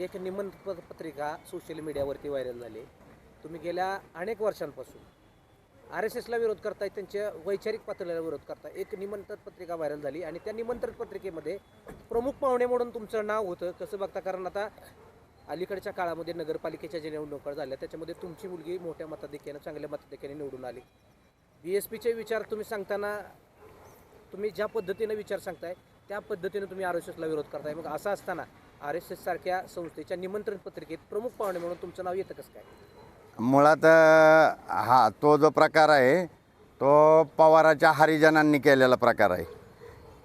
एक निमंत्रण पत्रिका सोशल मीडियावरती व्हायरल झाली. तुम्ही गेल्या अनेक वर्षांपासून आर एस एसला विरोध करताय त्यांच्या वैचारिक पातळीला विरोध करताय. एक निमंत्रण पत्रिका व्हायरल झाली आणि त्या निमंत्रण पत्रिकेमध्ये प्रमुख पाहुणे म्हणून तुमचं नाव होतं. कसं बघता? कारण आता अलीकडच्या काळामध्ये नगरपालिकेच्या ज्या निवडणुका झाल्या त्याच्यामध्ये तुमची मुलगी मोठ्या मताधिक्यानं चांगल्या मताधिक्याने निवडून आली. बी एस पीचे विचार तुम्ही सांगताना तुम्ही ज्या पद्धतीनं विचार सांगताय त्या पद्धतीनं तुम्ही आर एस एसला विरोध करताय. मग असं असताना आर एस एस सारख्या संस्थेच्या निमंत्रण पत्रिकेत प्रमुख पाहुणे म्हणून तुमचं नाव येतं कसं काय? मुळात हा तो जो प्रकार आहे तो पवाराच्या हरिजनांनी केलेला प्रकार आहे.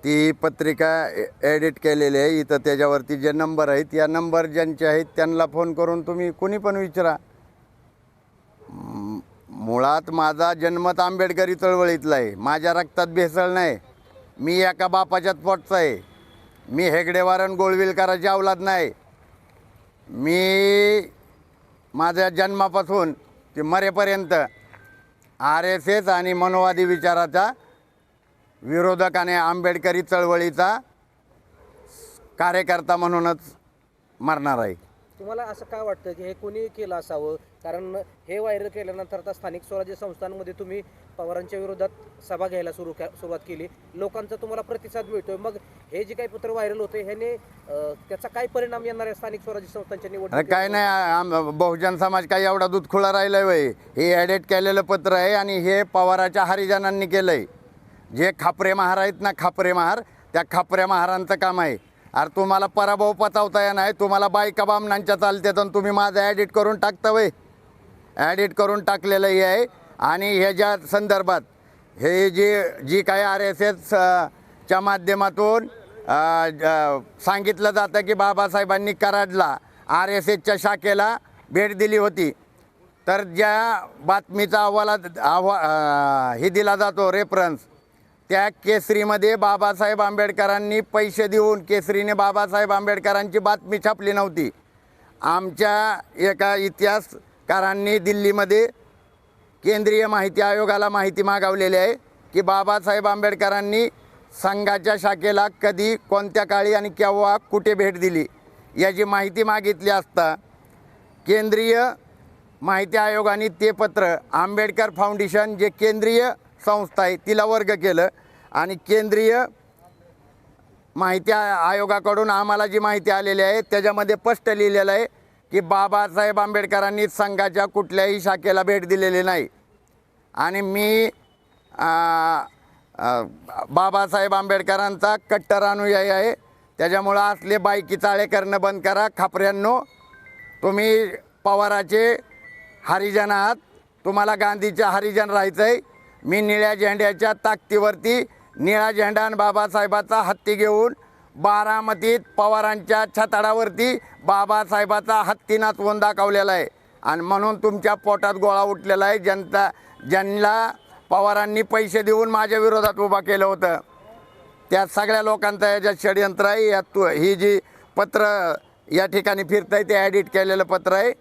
ती पत्रिका ए- एडिट केलेली आहे इथं त्याच्यावरती जे नंबर आहेत या नंबर ज्यांचे आहेत त्यांना फोन करून तुम्ही कोणी पण विचारा. मुळात माझा जन्मत आंबेडकरी चळवळीतला आहे. माझ्या रक्तात भेसळ नाही. मी एका बापाच्याच पोटचा आहे. मी हेगडेवारण गोळविलकराची अवलाद नाही. मी माझ्या जन्मापासून ते मरेपर्यंत आर एस एस आणि मनोवादी विचाराचा विरोधक आणि आंबेडकरी चळवळीचा कार्यकर्ता म्हणूनच मरणार आहे. तुम्हाला असं का वाटतं की हे कोणी केलं असावं? कारण हे व्हायरल केल्यानंतर आता स्थानिक स्वराज्य संस्थांमध्ये तुम्ही पवारांच्या विरोधात सभा घ्यायला सुरू सुरुवात केली. लोकांचा तुम्हाला प्रतिसाद मिळतोय. मग हे जे काही पत्र व्हायरल होते ह्याने त्याचा काय परिणाम येणार आहे स्थानिक स्वराज्य संस्थांच्या निवडणूक काय नाही बहुजन समाज काही एवढा दूधखुळा राहिलाय वय हे ॲडिट केलेलं पत्र आहे आणि हे पवाराच्या हरिजनांनी केलं आहे जे खापरे महार आहेत ना खापरे महार त्या खापऱ्या महारांचं काम आहे. अरे तुम्हाला पराभव पचावता येणार तुम्हाला बायका बामणांच्या चालते तर तुम्ही माझं ॲडिट करून टाकता वय. ॲडिट करून टाकलेलंही आहे. आणि ह्याच्या संदर्भात हे जे जी काही आर एस एसच्या माध्यमातून ज- सांगितलं जातं की बाबासाहेबांनी कराडला आर एस एसच्या शाखेला भेट दिली होती. तर ज्या बातमीचा अहवाला अहवा हे दिला जातो रेफरन्स त्या केसरीमध्ये बाबासाहेब आंबेडकरांनी पैसे देऊन केसरीने बाबासाहेब आंबेडकरांची बातमी छापली नव्हती. आमच्या एका इतिहासकारांनी दिल्लीमध्ये केंद्रीय माहिती आयोगाला माहिती मागवलेली आहे की बाबासाहेब आंबेडकरांनी संघाच्या शाखेला कधी कोणत्या काळी आणि केव्हा कुठे भेट दिली याची माहिती मागितली असता केंद्रीय माहिती आयोगाने ते पत्र आंबेडकर फाउंडेशन जे केंद्रीय संस्था आहे तिला वर्ग केलं. आणि केंद्रीय माहिती आ- आयोगाकडून आम्हाला जी माहिती आलेली आहे त्याच्यामध्ये स्पष्ट लिहिलेलं आहे की बाबासाहेब आंबेडकरांनी संघाच्या कुठल्याही शाखेला भेट दिलेली नाही. आणि मी बाबासाहेब आंबेडकरांचा कट्टर अनुयायी आहे. त्याच्यामुळं असले बायकी चाळे करणं बंद करा. खापऱ्यांनो तुम्ही पवाराचे हरिजन आहात. तुम्हाला गांधीचे हरिजन राहायचं आहे मी निळ्या झेंड्याच्या ताकदीवरती निळा झेंडा आणि बाबासाहेबाचा हत्ती घेऊन बारामतीत पवारांच्या छताडावरती बाबासाहेबाचा हत्ती नाचवून दाखवलेला आहे. आणि म्हणून तुमच्या पोटात गोळा उठलेला आहे. जनता ज्यांना पवारांनी पैसे देऊन माझ्या विरोधात उभा केलं होतं त्या सगळ्या लोकांचा याच्यात षडयंत्र आहे या तू ही जी पत्र या ठिकाणी फिरत आहे ते ॲडिट केलेलं पत्र आहे.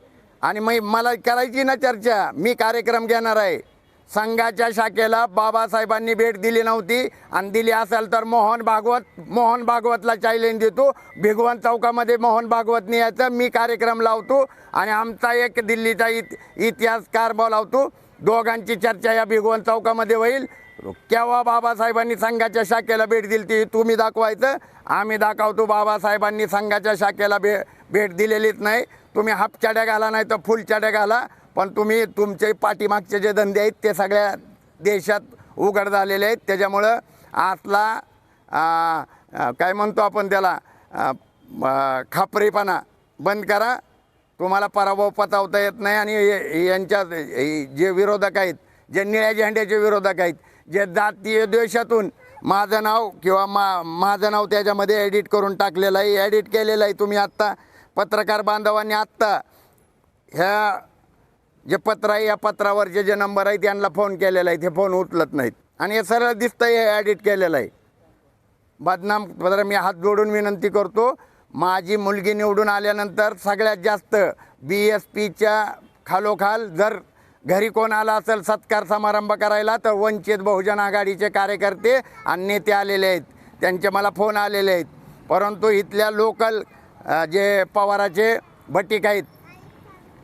आणि मग मला करायची ना चर्चा. मी कार्यक्रम घेणार आहे. संघाच्या शाखेला बाबासाहेबांनी भेट दिली नव्हती. आणि दिली असेल तर मोहन भागवत मोहन भागवतला चॅलेंज देतो. भिगवण चौकामध्ये मोहन भागवत यायचं. मी कार्यक्रम लावतो. आणि आमचा एक दिल्लीचा इत इतिहासकार बोलावतो. दोघांची चर्चा या भिगवण चौकामध्ये होईल. केव्हा बाबासाहेबांनी संघाच्या शाखेला भेट दिली ती तुम्ही दाखवायचं. आम्ही दाखवतो बाबासाहेबांनी संघाच्या शाखेला भे भेट दिलेलीच नाही. तुम्ही हाफ चाड्या घाला नाही तर फुल चाड्या घाला. पण तुम्ही तुमचे पाठीमागचे जे धंदे आहेत ते सगळ्या देशात उघड झालेले आहेत. त्याच्यामुळं आतला काय म्हणतो आपण त्याला खापरेपणा बंद करा. तुम्हाला पराभव पचावता येत नाही आणि यांच्या जे विरोधक आहेत जे निळ्या झेंड्याचे विरोधक आहेत जे जातीय द्वेषातून माझं नाव किंवा मा माझं नाव त्याच्यामध्ये एडिट करून टाकलेलं आहे. एडिट केलेलं आहे तुम्ही आत्ता. पत्रकार बांधवांनी आत्ता ह्या जे पत्र आहे या पत्रावर जे जे नंबर आहे त्यांना फोन केलेला आहे. ते फोन उचलत नाहीत. आणि हे सरळ दिसतं हे ॲडिट केलेलं आहे. बदनाम पत्र मी हात जोडून विनंती करतो माझी मुलगी निवडून आल्यानंतर सगळ्यात जास्त बी एस पीच्या खालोखाल जर घरी कोण आला असेल सत्कार समारंभ करायला तर वंचित बहुजन आघाडीचे कार्यकर्ते आणि नेते आलेले आहेत. त्यांचे मला फोन आलेले आहेत. परंतु इथल्या लोकल जे पवाराचे बटीक आहेत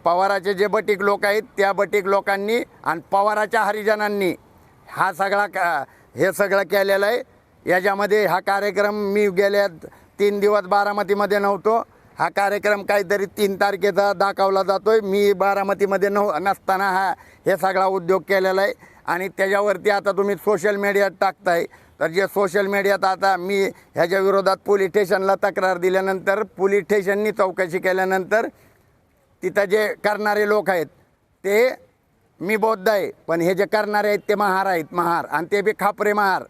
पवाराचे जे बटीक लोक आहेत त्या बटीक लोकांनी आणि पवाराच्या हरिजनांनी हा सगळा का हे सगळं केलेलं आहे. याच्यामध्ये हा कार्यक्रम मी गेल्या तीन दिवस बारामतीमध्ये नव्हतो. हा कार्यक्रम काहीतरी तीन तारखेचा दाखवला जातो आहे मी बारामतीमध्ये नव नसताना हा हे सगळा उद्योग केलेला आहे. आणि त्याच्यावरती आता तुम्ही सोशल मीडियात टाकताय. तर जे सोशल मीडियात आता मी ह्याच्या विरोधात पोलीस स्टेशनला तक्रार दिल्यानंतर पोलीस स्टेशननी चौकशी केल्यानंतर तिथं जे करणारे लोक आहेत ते मी बौद्ध आहे पण हे जे करणारे आहेत ते महार आहेत महार. आणि ते बी खापरे महार.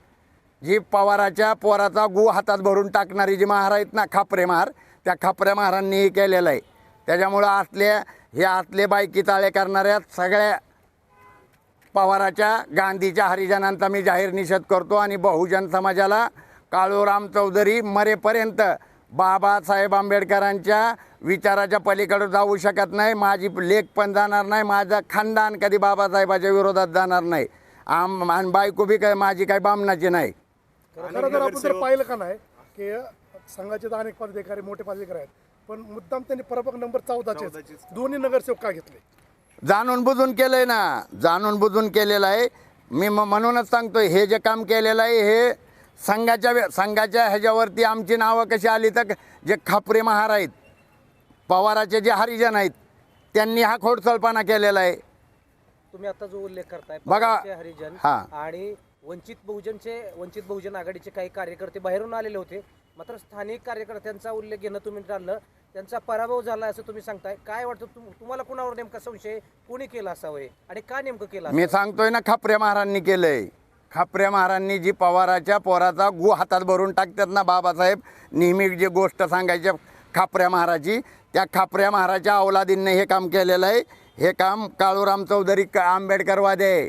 जी पवाराच्या पोराचा गु हातात भरून टाकणारी जी महार आहेत ना खापरे महार त्या खापऱ्या महारांनीही केलेलं आहे. त्याच्यामुळं आतल्या हे असले बायकी चाळे करणाऱ्या सगळ्या पवाराच्या गांधीच्या हरिजनांचा मी जाहीर निषेध करतो आणि बहुजन समाजाला काळूराम चौधरी मरेपर्यंत बाबासाहेब आंबेडकरांच्या विचाराच्या पलीकडे जाऊ शकत नाही माझी लेख पण जाणार नाही माझं खानदान कधी बाबासाहेबाच्या विरोधात जाणार नाही. आम आणि बायको बी काय माझी काही बामणाची नाही. खरं तर आपण जर पाहिलं का नाही की संघाचे तर अनेक पदाधिकारी मोठे पदाधिकारी आहेत पण मुद्दाम त्यांनी प्रभाग नंबर चौदाचे दोन्ही नगरसेवक का घेतले? जाणून बुजून केलंय ना जाणून बुजून केलेलं आहे. मी म- म्हणूनच सांगतोय हे जे काम केलेलं आहे हे संघाच्या वे- संघाच्या ह्याच्यावरती आमची नावं कशी आली तर जे खापरे महार आहेत पवाराचे जे हरिजन आहेत त्यांनी हा खोडसळपणा केलेला आहे तुम्ही आता जो उल्लेख करताय बघा. हरिजन हा. आणि वंचित बहुजनचे वंचित बहुजन आघाडीचे काही कार्यकर्ते बाहेरून आलेले होते मात्र स्थानिक कार्यकर्त्यांचा उल्लेख घेणं तुम्ही टाळलं त्यांचा पराभव झाला असं तुम्ही सांगताय काय वाटतं तुम- तुम्हाला कुणावर नेमका संशय कोणी केला असावं हे? आणि का नेमकं केला मी सांगतोय ना खापऱ्या महारांनी केलंय खापऱ्या महारांनी जी पवाराच्या पोराचा गु हातात भरून टाकतात ना बाबासाहेब नेहमी जी गोष्ट सांगायच्या खापऱ्या महाराची त्या खापऱ्या महाराच्या औलादींनी हे काम केलेलं आहे. हे काम काळूराम चौधरी क- आंबेडकरवादी. आहे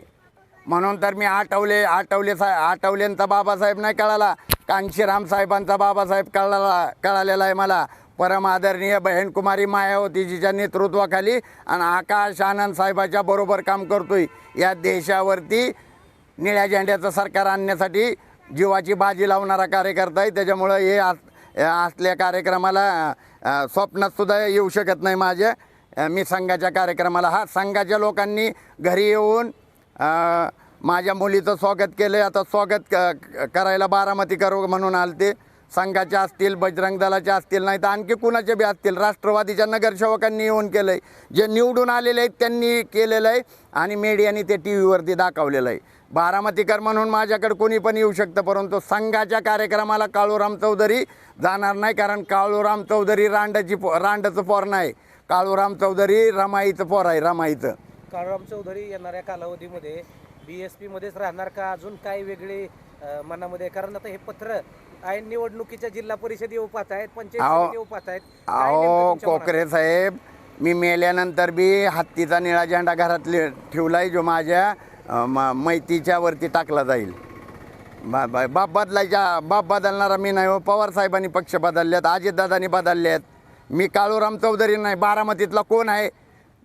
म्हणून तर मी आठवले आठवले सा आठवलेंचा बाबासाहेब नाही कळाला. कांशीराम साहेबांचा बाबासाहेब कळाला कळालेला आहे मला. परम आदरणीय बहीण कुमारी मायावतीजीच्या नेतृत्वाखाली आणि आकाश आनंद साहेबाच्या बरोबर काम करतोय. या देशावरती निळ्या झेंड्याचं सरकार आणण्यासाठी जीवाची बाजी लावणारा कार्यकर्ता आहे. त्याच्यामुळं हे आस- असल्या कार्यक्रमाला स्वप्नातसुद्धा येऊ शकत नाही माझ्या. मी संघाच्या कार्यक्रमाला हा संघाच्या लोकांनी घरी येऊन माझ्या मुलीचं स्वागत केलं आता स्वागत क- करायला बारामती करू म्हणून आलते. संघाचे असतील बजरंग दलाचे असतील नाही तर आणखी कुणाचे बी असतील. राष्ट्रवादीच्या नगरसेवकांनी येऊन केलं आहे जे निवडून आलेले आहेत त्यांनी केलेलं आहे आणि मीडियाने ते टी व्हीवरती दाखवलेलं आहे. बारामतीकर म्हणून माझ्याकडे कोणी पण येऊ शकतं परंतु संघाच्या कार्यक्रमाला काळूराम चौधरी जाणार नाही कारण काळूराम चौधरी रांडाची पो रांडाचं पोर नाही. काळूराम चौधरी रमाईचं पोर आहे रमाईचं. काळूराम चौधरी येणाऱ्या कालावधीमध्ये बी एस पी मध्येच राहणार का? अजून काय वेगळे मनामध्ये? कारण आता हे पत्र ऐन निवडणुकीच्या जिल्हा परिषद येऊ पाहत आहेत पंचायत येऊ पाहत आहेत अहो? कोकरे साहेब मी मेल्यानंतर बी हत्तीचा निळा झेंडा घरात ठेवलाय जो माझ्या म- मैतीच्या वरती टाकला जाईल. बा- बा- बाप बदलायच्या बाप बदलणारा मी नाही हो. पवार साहेबांनी पक्ष बदललेत अजितदादांनी बदललेत मी काळूराम चौधरी नाही बारामतीतला कोण आहे?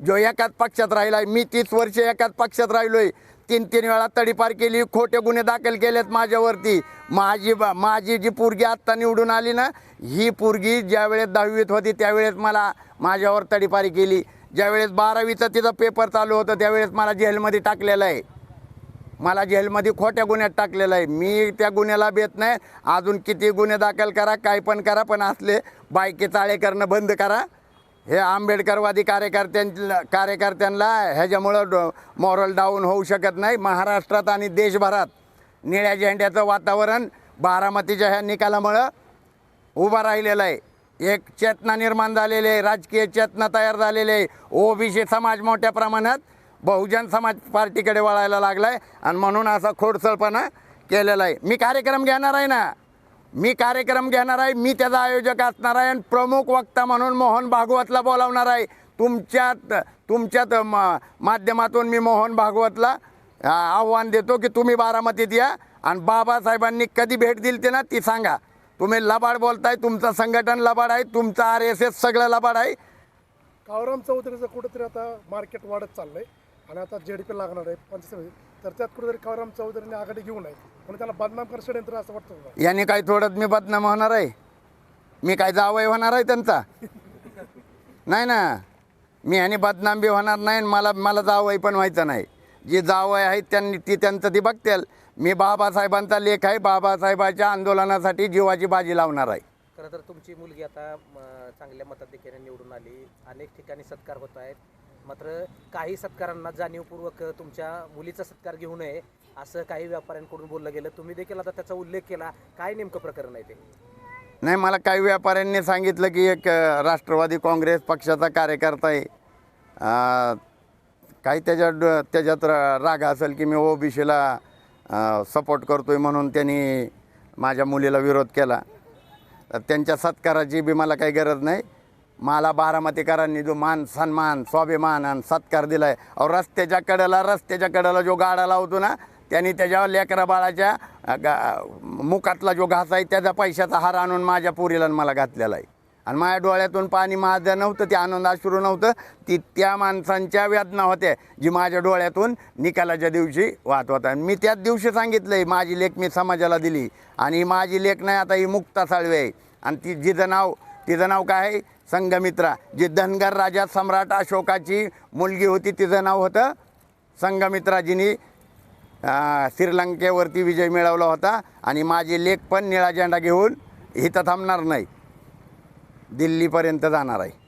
जो एकाच पक्षात राहिला मी तीस वर्ष एकाच पक्षात राहिलोय. तीन तीन वेळा तडीपार केली खोटे गुन्हे दाखल केलेत माझ्यावरती. माझी बा- माझी जी पोरगी आत्ता निवडून आली ना ही पोरगी ज्यावेळेस दहावीत होती त्यावेळेस मला माझ्यावर तडीपारी केली. ज्यावेळेस बारावीचा तिचा पेपर चालू होतं त्यावेळेस मला जेलमध्ये टाकलेलं आहे. मला जेलमध्ये खोट्या गुन्ह्यात टाकलेलं आहे. मी त्या गुन्ह्याला भेट नाही. अजून किती गुन्हे दाखल करा काय पण करा पण असले बायके चाळे करणं बंद करा. हे आंबेडकरवादी कार्यकर्त्यां कार्यकर्त्यांना ह्याच्यामुळं मॉरल डाऊन होऊ शकत नाही. महाराष्ट्रात आणि देशभरात निळ्या झेंड्याचं वातावरण बारामतीच्या ह्या निकालामुळं उभा राहिलेला आहे. एक चेतना निर्माण झालेली आहे राजकीय चेतना तयार झालेली आहे. ओबीसी समाज मोठ्या प्रमाणात बहुजन समाज पार्टीकडे वळायला लागला आहे आणि म्हणून असा खोडसळपणा केलेला आहे. मी कार्यक्रम घेणार आहे ना? मी कार्यक्रम घेणार आहे मी त्याचा आयोजक असणार आहे आणि प्रमुख वक्ता म्हणून मोहन भागवतला बोलावणार आहे. तुमच्यात तुमच्यात म- माध्यमातून मी मोहन भागवतला आव्हान देतो की तुम्ही बारामतीत या आणि बाबासाहेबांनी कधी भेट दिली ते ना ती सांगा. तुम्ही लबाड बोलताय तुमचं संघटन लबाड आहे तुमचं आर एस एस सगळं लबाड आहे. कावराम चौधरीचं कुठेतरी आता मार्केट वाढत चाललंय आणि आता जेडीपी लागणार आहे पंचायत. तर त्यात कुठेतरी कावराम चौधरीने आघाडी घेऊ नये म्हणून त्याला बदनाम कर षडयंत्र असं वाटतं? याने काही थोडं मी बदनाम होणार आहे. मी काय जावई होणार आहे त्यांचा. नाही ना. मी ह्याने बदनाम बी होणार नाही आणि मला मला जावई पण व्हायचं नाही. जे जावई आहेत त्यांनी ती त्यांचं ती बघतील. मी बाबासाहेबांचा लेख आहे बाबासाहेबाच्या आंदोलनासाठी जीवाची बाजी लावणार आहे. खरं तर तुमची मुलगी आता चांगल्या मताधिक्याने निवडून आली. अनेक ठिकाणी सत्कार होत आहेत. मात्र काही सत्कारांना जाणीवपूर्वक तुमच्या मुलीचा सत्कार घेऊ नये असं काही व्यापाऱ्यांकडून बोललं गेलं. तुम्ही देखील आता त्याचा उल्लेख केला. काय नेमकं प्रकरण आहे ते? नाही मला काही व्यापाऱ्यांनी सांगितलं की एक राष्ट्रवादी काँग्रेस पक्षाचा कार्यकर्ता आहे. काही त्याच्यात ड- त्याच्यात राग असेल की मी ओबीसीला सपोर्ट करतोय म्हणून त्यांनी माझ्या मुलीला विरोध केला. तर त्यांच्या सत्काराची बी मला काही गरज नाही. मला बारामतीकरांनी जो मान सन्मान स्वाभिमान आणि सत्कार दिला आहे अहो रस्त्याच्या कडेला रस्त्याच्या कडेला जो गाडा लावतो ना त्यांनी त्याच्या लेकरा बाळाच्या गा मुखातला जो घास आहे त्याचा पैशाचा हार आणून माझ्या पुरीला मला घातलेला आहे. आणि माझ्या डोळ्यातून पाणी माझं नव्हतं ते आनंद अश्रू नव्हतं. ती त्या माणसांच्या वेदना होत्या जी माझ्या डोळ्यातून निकालाच्या दिवशी वाहत होता आणि मी त्याच दिवशी सांगितलं आहे माझी लेख मी समाजाला दिली. आणि ही माझी लेख नाही आता ही मुक्ता साळवे आहे. आणि ती जिचं नाव तिचं नाव काय आहे? संगमित्रा जी धनगर राजा सम्राट अशोकाची मुलगी होती तिचं नाव होतं संगमित्राजीनी श्रीलंकेवरती विजय मिळवला होता. आणि माझी लेख पण निळा झेंडा घेऊन इथं थांबणार नाही. दिल्लीपर्यंत जाणार आहे.